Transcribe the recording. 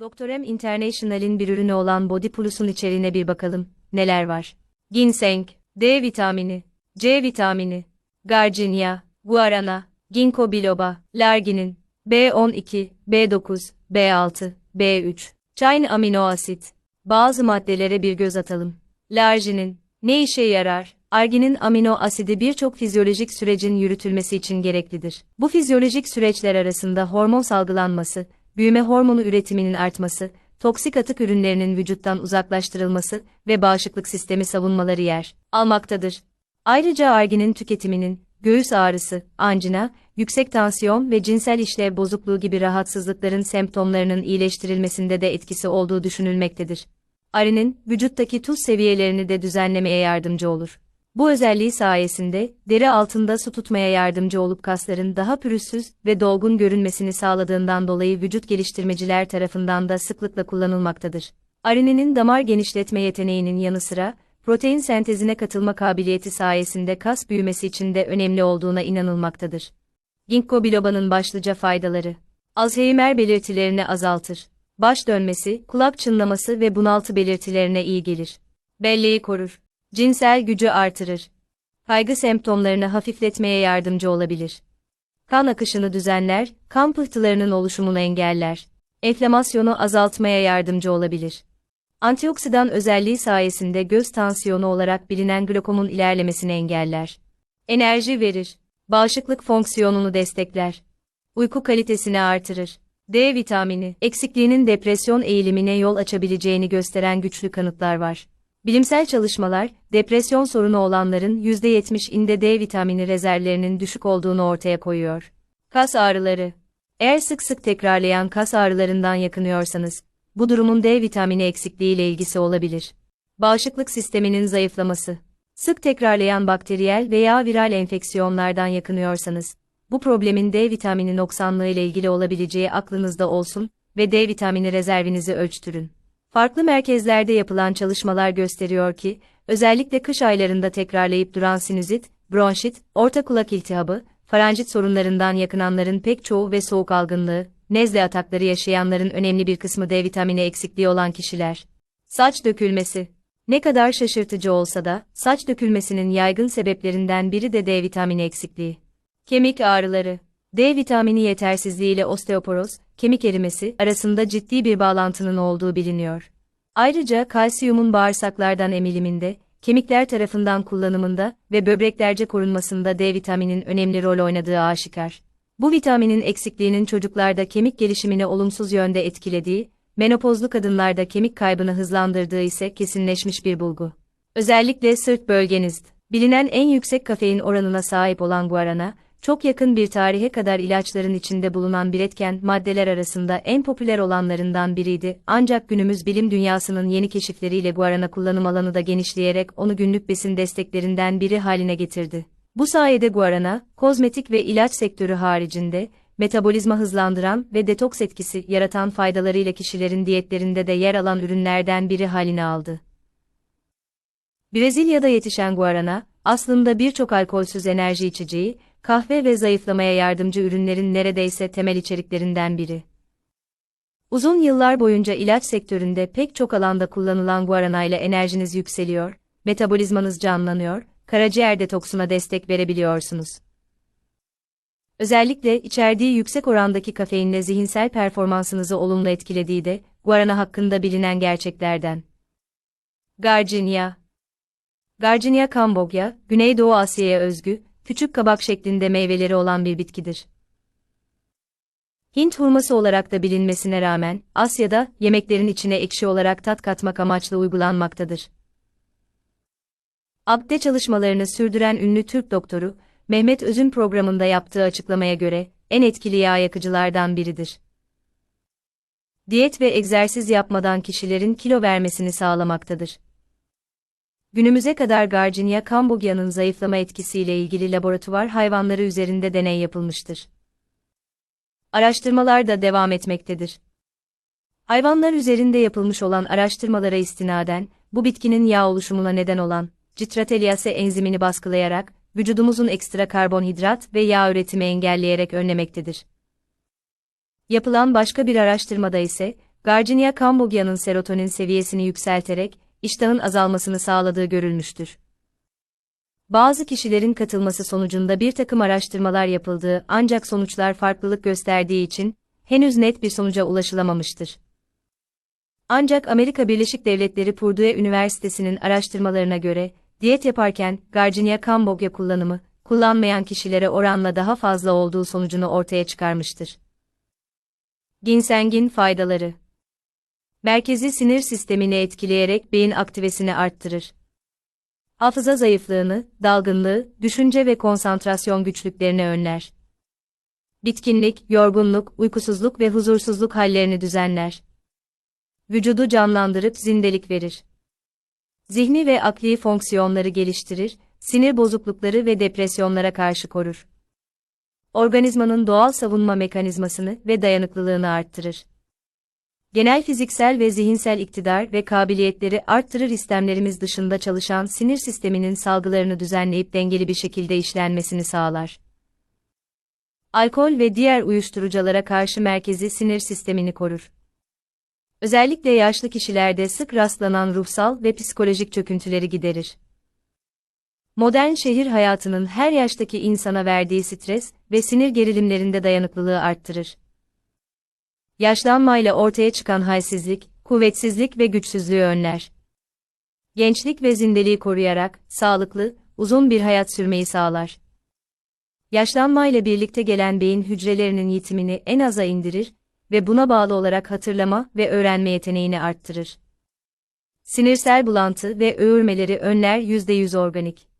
Doktor M International'in bir ürünü olan Body Plus'un içeriğine bir bakalım. Neler var? Ginseng, D vitamini, C vitamini, Garcinia, Guarana, Ginkgo biloba, Larginin, B12, B9, B6, B3, Çayne amino asit. Bazı maddelere bir göz atalım. Larginin, ne işe yarar? Arginin amino asidi birçok fizyolojik sürecin yürütülmesi için gereklidir. Bu fizyolojik süreçler arasında hormon salgılanması, büyüme hormonu üretiminin artması, toksik atık ürünlerinin vücuttan uzaklaştırılması ve bağışıklık sistemi savunmaları yer almaktadır. Ayrıca arginin tüketiminin, göğüs ağrısı, anjina, yüksek tansiyon ve cinsel işlev bozukluğu gibi rahatsızlıkların semptomlarının iyileştirilmesinde de etkisi olduğu düşünülmektedir. Arinin, vücuttaki tuz seviyelerini de düzenlemeye yardımcı olur. Bu özelliği sayesinde, deri altında su tutmaya yardımcı olup kasların daha pürüzsüz ve dolgun görünmesini sağladığından dolayı vücut geliştirmeciler tarafından da sıklıkla kullanılmaktadır. Arininin damar genişletme yeteneğinin yanı sıra, protein sentezine katılma kabiliyeti sayesinde kas büyümesi için de önemli olduğuna inanılmaktadır. Ginkgo biloba'nın başlıca faydaları. Alzheimer belirtilerini azaltır. Baş dönmesi, kulak çınlaması ve bunaltı belirtilerine iyi gelir. Belleği korur. Cinsel gücü artırır. Kaygı semptomlarını hafifletmeye yardımcı olabilir. Kan akışını düzenler, kan pıhtılarının oluşumunu engeller. Enflamasyonu azaltmaya yardımcı olabilir. Antioksidan özelliği sayesinde göz tansiyonu olarak bilinen glokomun ilerlemesini engeller. Enerji verir. Bağışıklık fonksiyonunu destekler. Uyku kalitesini artırır. D vitamini eksikliğinin depresyon eğilimine yol açabileceğini gösteren güçlü kanıtlar var. Bilimsel çalışmalar, depresyon sorunu olanların %70'inde D vitamini rezervlerinin düşük olduğunu ortaya koyuyor. Kas ağrıları. Eğer sık sık tekrarlayan kas ağrılarından yakınıyorsanız, bu durumun D vitamini eksikliği ile ilgisi olabilir. Bağışıklık sisteminin zayıflaması. Sık tekrarlayan bakteriyel veya viral enfeksiyonlardan yakınıyorsanız, bu problemin D vitamini noksanlığı ile ilgili olabileceği aklınızda olsun ve D vitamini rezervinizi ölçtürün. Farklı merkezlerde yapılan çalışmalar gösteriyor ki, özellikle kış aylarında tekrarlayıp duran sinüzit, bronşit, orta kulak iltihabı, faranjit sorunlarından yakınanların pek çoğu ve soğuk algınlığı, nezle atakları yaşayanların önemli bir kısmı D vitamini eksikliği olan kişiler. Saç dökülmesi. Ne kadar şaşırtıcı olsa da, saç dökülmesinin yaygın sebeplerinden biri de D vitamini eksikliği. Kemik ağrıları. D vitamini yetersizliği ile osteoporoz, kemik erimesi arasında ciddi bir bağlantının olduğu biliniyor. Ayrıca kalsiyumun bağırsaklardan emiliminde, kemikler tarafından kullanımında ve böbreklerce korunmasında D vitaminin önemli rol oynadığı aşikar. Bu vitaminin eksikliğinin çocuklarda kemik gelişimini olumsuz yönde etkilediği, menopozlu kadınlarda kemik kaybını hızlandırdığı ise kesinleşmiş bir bulgu. Özellikle sırt bölgenizde, bilinen en yüksek kafein oranına sahip olan guarana, çok yakın bir tarihe kadar ilaçların içinde bulunan bir etken maddeler arasında en popüler olanlarından biriydi. Ancak günümüz bilim dünyasının yeni keşifleriyle guarana kullanım alanı da genişleyerek onu günlük besin desteklerinden biri haline getirdi. Bu sayede guarana, kozmetik ve ilaç sektörü haricinde, metabolizma hızlandıran ve detoks etkisi yaratan faydalarıyla kişilerin diyetlerinde de yer alan ürünlerden biri haline aldı. Brezilya'da yetişen guarana, aslında birçok alkolsüz enerji içeceği, kahve ve zayıflamaya yardımcı ürünlerin neredeyse temel içeriklerinden biri. Uzun yıllar boyunca ilaç sektöründe pek çok alanda kullanılan guarana ile enerjiniz yükseliyor, metabolizmanız canlanıyor, karaciğer detoksuna destek verebiliyorsunuz. Özellikle içerdiği yüksek orandaki kafeinle zihinsel performansınızı olumlu etkilediği de guarana hakkında bilinen gerçeklerden. Garcinia Garcinia cambogia, Güneydoğu Asya'ya özgü, küçük kabak şeklinde meyveleri olan bir bitkidir. Hint hurması olarak da bilinmesine rağmen, Asya'da yemeklerin içine ekşi olarak tat katmak amaçlı uygulanmaktadır. Abde çalışmalarını sürdüren ünlü Türk doktoru, Mehmet Özün programında yaptığı açıklamaya göre, en etkili yağ yakıcılardan biridir. Diyet ve egzersiz yapmadan kişilerin kilo vermesini sağlamaktadır. Günümüze kadar Garcinia cambogia'nın zayıflama etkisiyle ilgili laboratuvar hayvanları üzerinde deney yapılmıştır. Araştırmalar da devam etmektedir. Hayvanlar üzerinde yapılmış olan araştırmalara istinaden, bu bitkinin yağ oluşumuna neden olan citrateliase enzimini baskılayarak, vücudumuzun ekstra karbonhidrat ve yağ üretimi engelleyerek önlemektedir. Yapılan başka bir araştırmada ise, Garcinia cambogia'nın serotonin seviyesini yükselterek, iştahın azalmasını sağladığı görülmüştür. Bazı kişilerin katılması sonucunda bir takım araştırmalar yapıldığı ancak sonuçlar farklılık gösterdiği için, henüz net bir sonuca ulaşılamamıştır. Ancak Amerika Birleşik Devletleri Purdue Üniversitesi'nin araştırmalarına göre, diyet yaparken Garcinia cambogia kullanımı, kullanmayan kişilere oranla daha fazla olduğu sonucunu ortaya çıkarmıştır. Ginsengin faydaları Merkezi sinir sistemini etkileyerek beyin aktivesini arttırır. Hafıza zayıflığını, dalgınlığı, düşünce ve konsantrasyon güçlüklerini önler. Bitkinlik, yorgunluk, uykusuzluk ve huzursuzluk hallerini düzenler. Vücudu canlandırıp zindelik verir. Zihni ve akli fonksiyonları geliştirir, sinir bozuklukları ve depresyonlara karşı korur. Organizmanın doğal savunma mekanizmasını ve dayanıklılığını arttırır. Genel fiziksel ve zihinsel iktidar ve kabiliyetleri arttırır istemlerimiz dışında çalışan sinir sisteminin salgılarını düzenleyip dengeli bir şekilde işlenmesini sağlar. Alkol ve diğer uyuşturuculara karşı merkezi sinir sistemini korur. Özellikle yaşlı kişilerde sık rastlanan ruhsal ve psikolojik çöküntüleri giderir. Modern şehir hayatının her yaştaki insana verdiği stres ve sinir gerilimlerinde dayanıklılığı arttırır. Yaşlanmayla ortaya çıkan halsizlik, kuvvetsizlik ve güçsüzlüğü önler. Gençlik ve zindeliği koruyarak sağlıklı, uzun bir hayat sürmeyi sağlar. Yaşlanmayla birlikte gelen beyin hücrelerinin yitimini en aza indirir ve buna bağlı olarak hatırlama ve öğrenme yeteneğini arttırır. Sinirsel bulantı ve öğürmeleri önler %100 organik.